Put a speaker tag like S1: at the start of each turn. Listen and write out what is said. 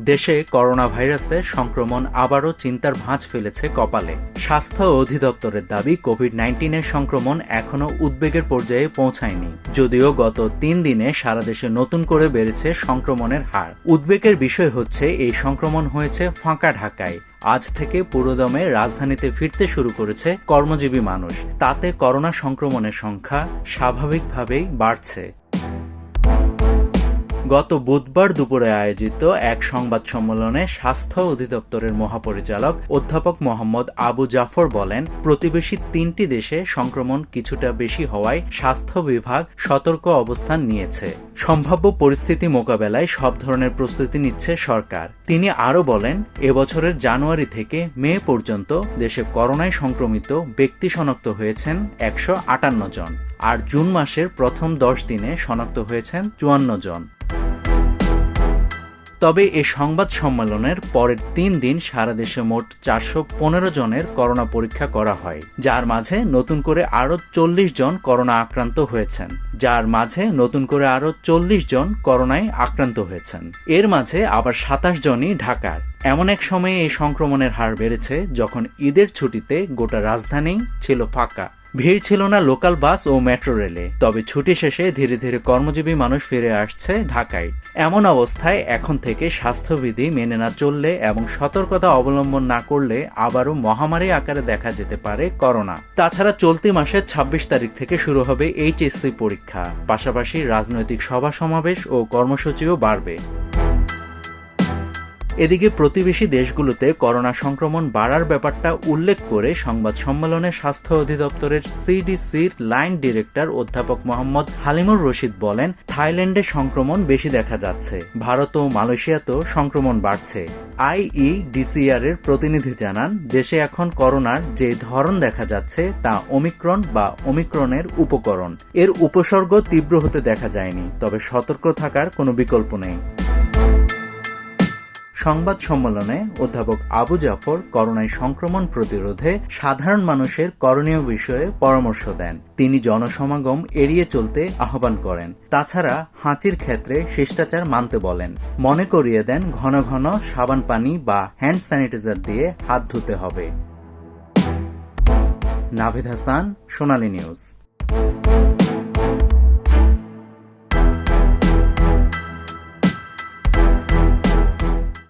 S1: দেশে করোনা ভাইরাসের সংক্রমণ আবারও চিন্তার ভাঁজ ফেলেছে কপালে। স্বাস্থ্য অধিদপ্তরের দাবি, কোভিড নাইন্টিনের সংক্রমণ এখনও উদ্বেগের পর্যায়ে পৌঁছায়নি। যদিও গত তিন দিনে সারা দেশে নতুন করে বেড়েছে সংক্রমণের হার। উদ্বেগের বিষয় হচ্ছে, এই সংক্রমণ হয়েছে ফাঁকা ঢাকায়। আজ থেকে পুরোদমে রাজধানীতে ফিরতে শুরু করেছে কর্মজীবী মানুষ। তাতে করোনা সংক্রমণের সংখ্যা স্বাভাবিকভাবেই বাড়ছে। গত বুধবার দুপুরে আয়োজিত এক সংবাদ সম্মেলনে স্বাস্থ্য অধিদপ্তরের মহাপরিচালক অধ্যাপক মোহাম্মদ আবু জাফর বলেন, প্রতিবেশী তিনটি দেশে সংক্রমণ কিছুটা বেশি হওয়ায় স্বাস্থ্য বিভাগ সতর্ক অবস্থান নিয়েছে। সম্ভাব্য পরিস্থিতি মোকাবেলায় সব ধরনের প্রস্তুতি নিচ্ছে সরকার। তিনি আরও বলেন, এবছরের জানুয়ারি থেকে মে পর্যন্ত দেশে করোনায় সংক্রমিত ব্যক্তি শনাক্ত হয়েছেন একশো আটান্ন জন। আর জুন মাসের প্রথম দশ দিনে শনাক্ত হয়েছেন চুয়ান্ন জন। তবে এ সংবাদ সম্মেলনের পরের তিন দিন সারা দেশে মোট চারশো পনেরো জনের করোনা পরীক্ষা করা হয়, যার মাঝে নতুন করে আরও চল্লিশ জন করোনা আক্রান্ত হয়েছেন, যার মাঝে নতুন করে আরও চল্লিশ জন করোনায় আক্রান্ত হয়েছেন। এর মাঝে আবার সাতাশ জনই ঢাকার। এমন এক সময়ে এই সংক্রমণের হার বেড়েছে যখন ঈদের ছুটিতে গোটা রাজধানী ছিল ফাঁকা। ভিড় ছিল না লোকাল বাস ও মেট্রো রেলে, তবে ছুটি শেষে ধীরে ধীরে কর্মজীবী মানুষ ফিরে আসছে ঢাকায়। এমন অবস্থায় এখন থেকে স্বাস্থ্যবিধি মেনে না চললে এবং সতর্কতা অবলম্বন না করলে আবারও মহামারী আকারে দেখা যেতে পারে করোনা। তাছাড়া চলতি মাসের ২৬ তারিখ থেকে শুরু হবে এইচএসসি পরীক্ষা। পাশাপাশি রাজনৈতিক সভা সমাবেশ ও কর্মসূচিও বাড়বে। এদিকে প্রতিবেশী দেশগুলোতে করোনা সংক্রমণ বাড়ার ব্যাপারটা উল্লেখ করে সংবাদ সম্মেলনে স্বাস্থ্য অধিদপ্তরের সিডিসির লাইন ডিরেক্টর অধ্যাপক মোহাম্মদ হালিমুর রশিদ বলেন, থাইল্যান্ডে সংক্রমণ বেশি দেখা যাচ্ছে। ভারত ও মালয়েশিয়াতেও সংক্রমণ বাড়ছে। আইইডিসিআর এর প্রতিনিধি জানান, দেশে এখন করোনার যে ধরন দেখা যাচ্ছে তা ওমিক্রন বা ওমিক্রনের উপকরণ। এর উপসর্গ তীব্র হতে দেখা যায়নি, তবে সতর্ক থাকার কোনো বিকল্প নেই। সংবাদ সম্মেলনে অধ্যাপক আবু জাফর করোনায় সংক্রমণ প্রতিরোধে সাধারণ মানুষের করণীয় বিষয়ে পরামর্শ দেন। তিনি জনসমাগম এড়িয়ে চলতে আহ্বান করেন। তাছাড়া হাঁচির ক্ষেত্রে শিষ্টাচার মানতে বলেন। মনে করিয়ে দেন ঘন ঘন সাবান পানি বা হ্যান্ড স্যানিটাইজার দিয়ে হাত ধুতে হবে। নাভিদ হাসান, সোনালী নিউজ।